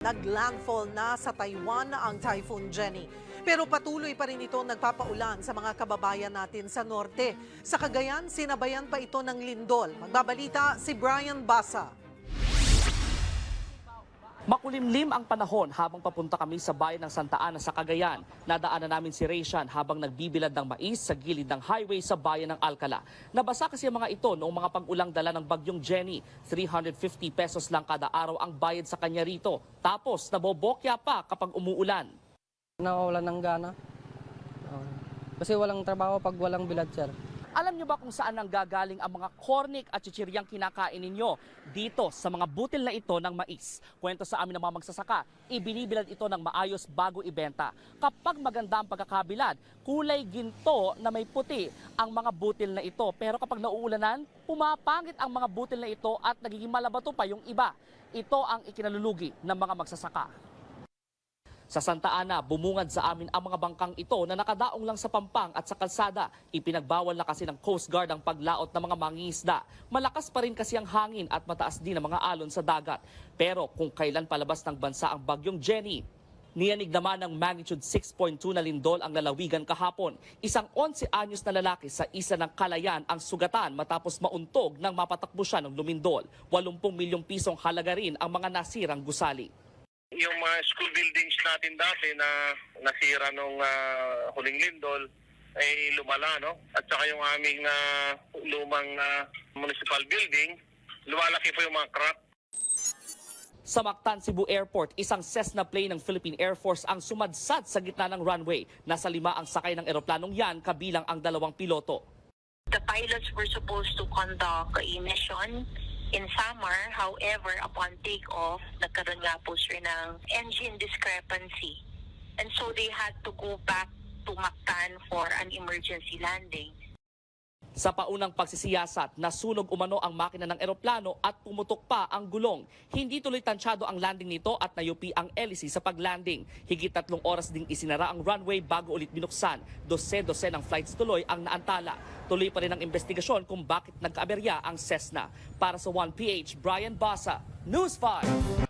Naglandfall na sa Taiwan ang Typhoon Jenny. Pero patuloy pa rin ito nagpapaulan sa mga kababayan natin sa norte. Sa Cagayan, sinabayan pa ito ng lindol. Magbabalita si Brian Basa. Makulimlim ang panahon habang papunta kami sa bayan ng Santa Ana sa Cagayan. Nadaanan namin si Rayshan habang nagbibilad ng mais sa gilid ng highway sa bayan ng Alcala. Nabasa kasi ang mga ito noong mga pag-ulang dala ng bagyong Jenny. 350 pesos lang kada araw ang bayad sa kanya rito. Tapos nabobokya pa kapag umuulan. Nawawalan ng gana. Oo. kasi walang trabaho pag walang bilad, sir. Alam niyo ba kung saan ang gagaling ang mga cornic at chichiryang kinakain ninyo? Dito sa mga butil na ito ng mais. Kwento sa amin ng mga magsasaka, ibinibilad ito ng maayos bago ibenta. Kapag maganda ang pagkakabilad, kulay ginto na may puti ang mga butil na ito. Pero kapag nauulanan, pumapangit ang mga butil na ito at nagiging malabato pa yung iba. Ito ang ikinalulugi ng mga magsasaka. Sa Santa Ana, bumungad sa amin ang mga bangkang ito na nakadaong lang sa pampang at sa kalsada. Ipinagbawal na kasi ng Coast Guard ang paglaot ng mga mangingisda. Malakas pa rin kasi ang hangin at mataas din ang mga alon sa dagat. Pero kung kailan palabas ng bansa ang bagyong Jenny, Niyanig naman ng magnitude 6.2 na lindol ang lalawigan kahapon. Isang 11 anyos na lalaki sa isa ng Kalayan ang sugatan matapos mauntog nang mapatakbo siya ng lumindol. 80 milyong pisong halaga rin ang mga nasirang gusali. Yung mga school buildings natin dati na nasira nung ah, huling lindol ay lumala, no? At saka yung aming ah, lumang ah, municipal building, lumalaki po yung mga crack. Sa Mactan, Cebu Airport, isang Cessna plane ng Philippine Air Force ang sumadsad sa gitna ng runway. Nasa lima ang sakay ng eroplanong yan, kabilang ang dalawang piloto. the pilots were supposed to conduct a mission in summer. However, upon takeoff, nagkaroon nga po sir ng engine discrepancy. And so they had to go back to Mactan for an emergency landing. Sa paunang pagsisiyasat, nasunog umano ang makina ng eroplano at pumutok pa ang gulong. Hindi tuloy tansyado ang landing nito at nayupi ang hélice sa paglanding. Higit tatlong oras ding isinara ang runway bago ulit binuksan. Dose-dose ng flights tuloy ang naantala. Tuloy pa rin ang investigasyon kung bakit nagkaaberya ang Cessna. Para sa 1PH, Brian Basa, News 5.